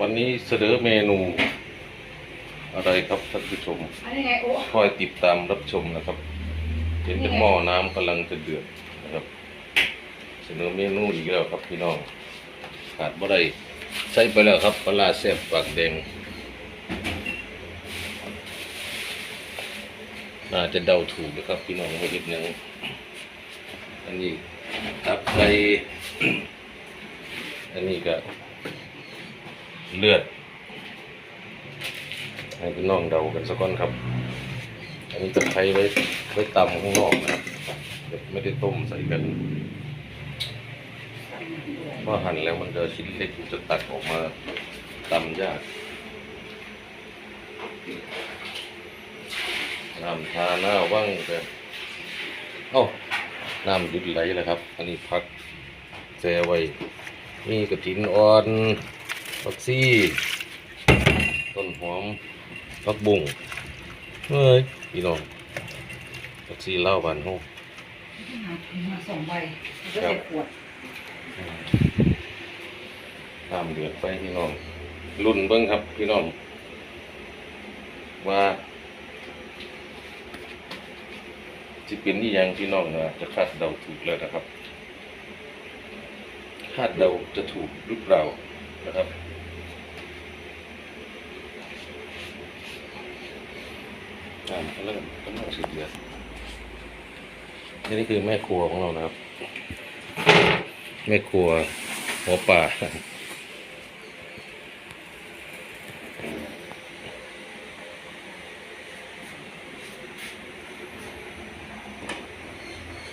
วันนี้เสนอเมนู อะไรครับท่านผู้ชมอันนี้ไงโอ้คอยติดตามรับชมนะครับ เห็นเป็นหม้อน้ำกำลังจะเดือดนะครับ เสนอเมนูอีกแล้วครับพี่น้องขาดบ่ได้ใส่ไปแล้วครับปลาร้าแซ่บปากแดงน่าจะเดาถูกนะครับ พี่น้องว่าเห็ดหยังอันนี้ตับไก่อันนี้ก็ เลือด ให้พี่น้องเดากันสักก่อนครับ อันนี้ตะไคร้ไว้ไว้ตำข้างนอกนะครับไม่ได้ต้มใส่กันเพราะหั่นแล้วมันจะชิ้นเล็กจะตัดออกมาตำยากน้ำทาหน้าว่างแต่เอ้าน้ำยุดไหลแล้วครับ อันนี้พักแจไว้นี่กระถินอ่อน ผักซี่ต้นหอมผักบุ้งเฮ้ยพี่น้องผักซี่เล่าวบานห้องมาสองใบมันก็เจ็ดขวดตามเดือดไปพี่น้องรุ่นเบิ้งครับพี่น้อง ว่าจะเป็นนี่ยังพี่น้องนะจะคาดเดาถูกแล้วนะครับ คาดเดาจะถูกหรือเปล่า นะครับอ่ากำลังกำลังสุดเดือดนี่คือแม่ครัวของเรานะครับ แม่ครัวหัวป่า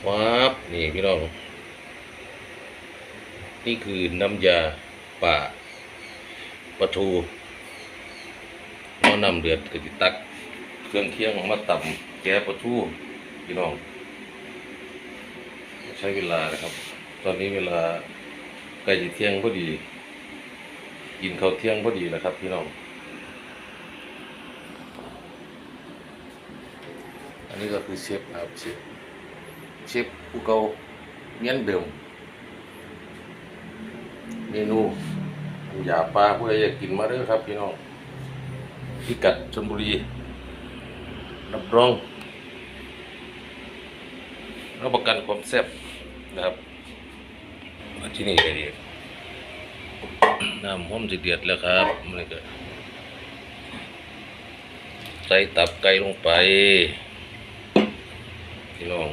ว้าบนี่พี่น้อง นี่คือน้ำยาป่า ปลาทูพอน้ำเดือดก็จะติตัก เครื่องเคียงมาต่ำแก้ปลาทูพี่น้อง ใช้เวลานะครับ ตอนนี้เวลาใกล้จะเที่ยงพอดี กินข้าวเที่ยงพอดีแล้วครับ พี่น้อง อันนี้ก็คือเชฟครับเชฟเชฟผู้เก่าเงี้ยนเดิมเมนู ยาปลาผู้ใดอยากกินมาเด้อครับพี่น้องพิกัดชลบุรีรับรองรับประกันความแซ่บนะครับมาที่นี่ก็ดีน้ำหอมจะเดือดแล้วครับมันก็ใส่ตับไก่ลงไปพี่น้อง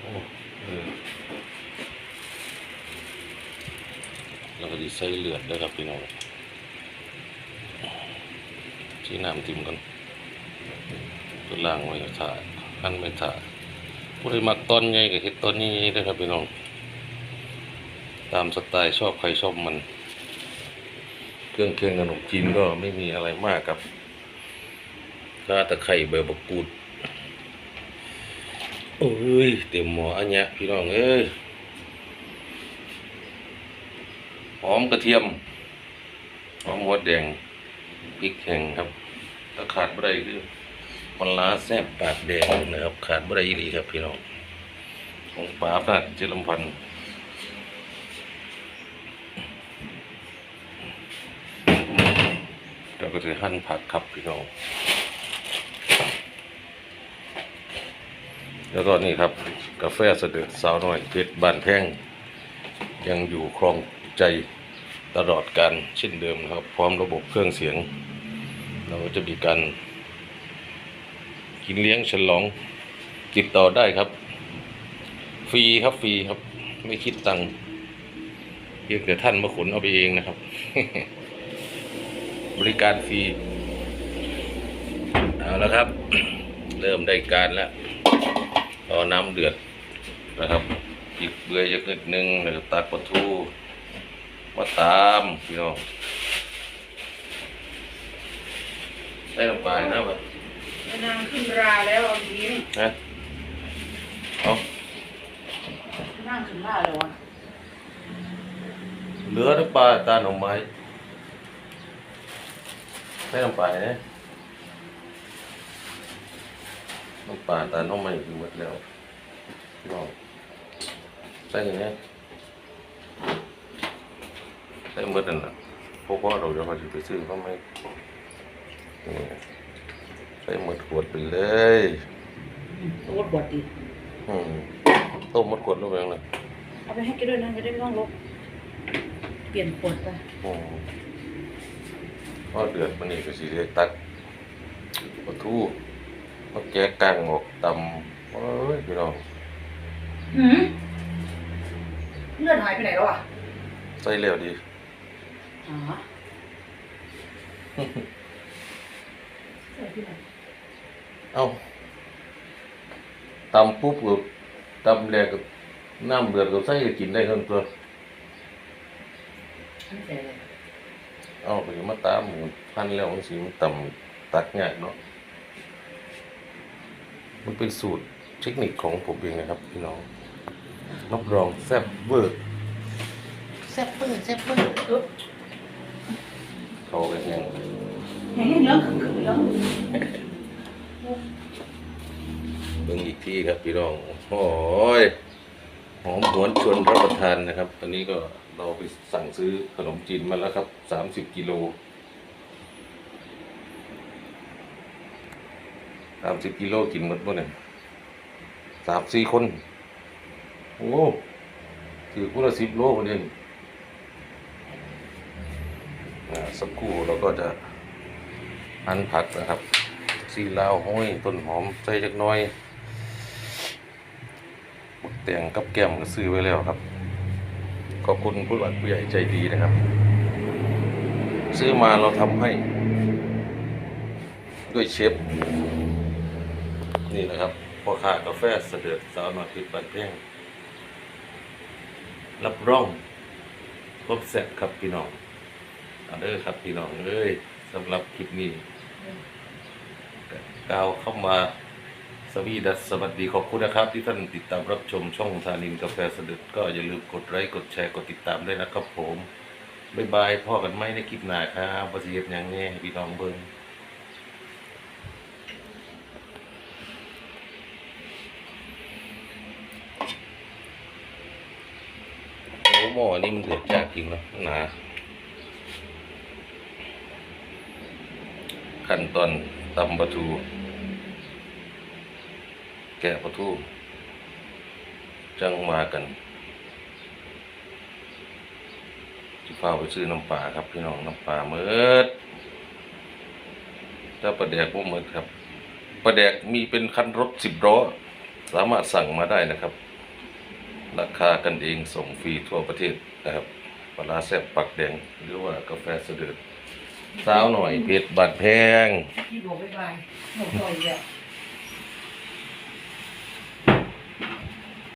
โอ้เออ แล้วก็ดีใส่เลือดด้วยครับพี่น้องที่น้ำจิ้มกันตัวล่างไว้ถ่าอันไม่ถ่าผู้ใดมักตอนใหญ่ก็เห็ดตอนนี้ด้วยครับพี่น้อง ตามสไตล์ชอบใครชอบมัน เครื่องเคียงขนมจีนก็ไม่มีอะไรมากครับข้าตะไคร้ใบบักกูดโอ้ยเต็มหมออันเนี้ยพี่น้องเอ้ย หอมกระเทียมหอมหัวแดงพริกแห้งครับถ้าขาดบ่ได้คือปลาร้าแซ่บปากแดงนะครับ ขาดบ่ได้อีหลีครับพี่น้องของป๋าพระเจริญพันธ์เราก็จะหั่นผักครับพี่น้องแล้วก็นี่ครับ กาแฟเสด็จสาวน้อยเพชรบ้านแพงยังอยู่ครอง ใจตลอดการเช่นเดิมนะครับ พร้อมระบบเครื่องเสียง เราจะมีการกินเลี้ยงฉลองติดต่อได้ครับ ฟรีครับฟรีครับ ไม่คิดตังค์เพียงแต่ท่านมาขนเอาไปเองนะครับ บริการฟรีเอาแล้วครับ เริ่มได้การแล้วรอน้ำเดือดนะครับอีกเบื่อจะนิดนึงแล้วตักปลาทู มาตามพี่น้องได้ลงไปนะครับนางขึ้นราแล้วเอาทีนี้นะเอานั่งขึ้นราเลยวะเหลือน้ำปลาตาหน่อไม้ได้ลงไปนะน้ำปลาตาหน่อไม้คือหมดแล้วพี่น้องใส่อย่างนี้ ใส่หมดนั่นน่ะพวกพ่อเราจะพอจะไปซื้อก็ไม่นี่ใส่หมดขวดไปเลยตัวบดดิอืมต้มหมดขวดลงไปเลยเอาไปให้แกด้วยนะจะได้ไม่ต้องลบเปลี่ยนขวดไปอืมพอเดือดมันนี่ก็สิได้ตักปลาทูมาแกะกลางออกตำโอ้ยพี่น้องหืมเลือดหายไปไหนแล้วอะใส่แล้วดี อ๋อใส่ที่ไหนเอ้าตำปุ๊บก็ตำแรกก็น้ำเดือดก็ใส่ก็กินได้ทั้งตัวอันนี้ใส่อะไรเอาไปมาตามหมูพันแล้วมันสิมันตำตักยากเนาะมันเป็นสูตรเทคนิคของผมเองนะครับพี่น้องรับรองแซ่บเวอร์ แซ่บเปิ้ลแซ่บเปิ้ลเออ เขากันยังเห็นเนื้อขึงๆแล้วเบิ่งอีกทีครับพี่น้องโอ้ยหอมหวนชวนรับประทานนะครับตอนนี้ก็เราไปสั่งซื้อขนมจีนมาแล้วครับสามสิบกิโลสามสิบกิโลกินหมดบ่เนี่ยสามสี่คน โอ้ถือคนละสิบโลคนเดียวนี่อ่า สักครู่เราก็จะหั่นผักนะครับซีลาวห้อยต้นหอมใส่จักน้อยบักแตงกับแก้มก็ซื้อไว้แล้วครับ ขอบคุณผู้หลักผู้ใหญ่ใจดีนะครับ ซื้อมาเราทำให้ ด้วยเชฟนี่นะครับพ่อค้ากาแฟเสด็จสาวน่อยติดบันเพ่งรับรองครบเสร็จครับพี่น้อง เอาเด้อครับพี่น้องเอ้ยสำหรับคลิปนี้กล่าวเข้ามาสวีดัสสวัสดีขอบคุณนะครับ ที่ท่านติดตามรับชมช่องธานินกาแฟสะดุดก็อย่าลืมกดไลค์กดแชร์กดติดตามด้วยนะครับผมบ๊ายบายพ่อกันไหมในคลิปหน้าครับบริเวณอย่างแนี้พี่น้องเบิ้งโอ้หม้อนี่มันเดือดจากจริงเนาะหนา ขั้นตอนตำปลาทู แกะปลาทู จังมากันที่ฟ้าไปซื้อน้ำปลาครับพี่น้องน้ำปลาเมิดถ้าปลาแดกว่าเมิดครับปลาแดกมีเป็นคันรถสิบล้อสามารถสั่งมาได้นะครับ ราคากันเองส่งฟรีทั่วประเทศนะครับปลาร้าแซ่บปักแดงหรือว่ากาแฟเสด็จ สาวหน่อยเผ็ดบาดแพง ที่บอกบ๊ายบายหมดซอยอีกแล้ว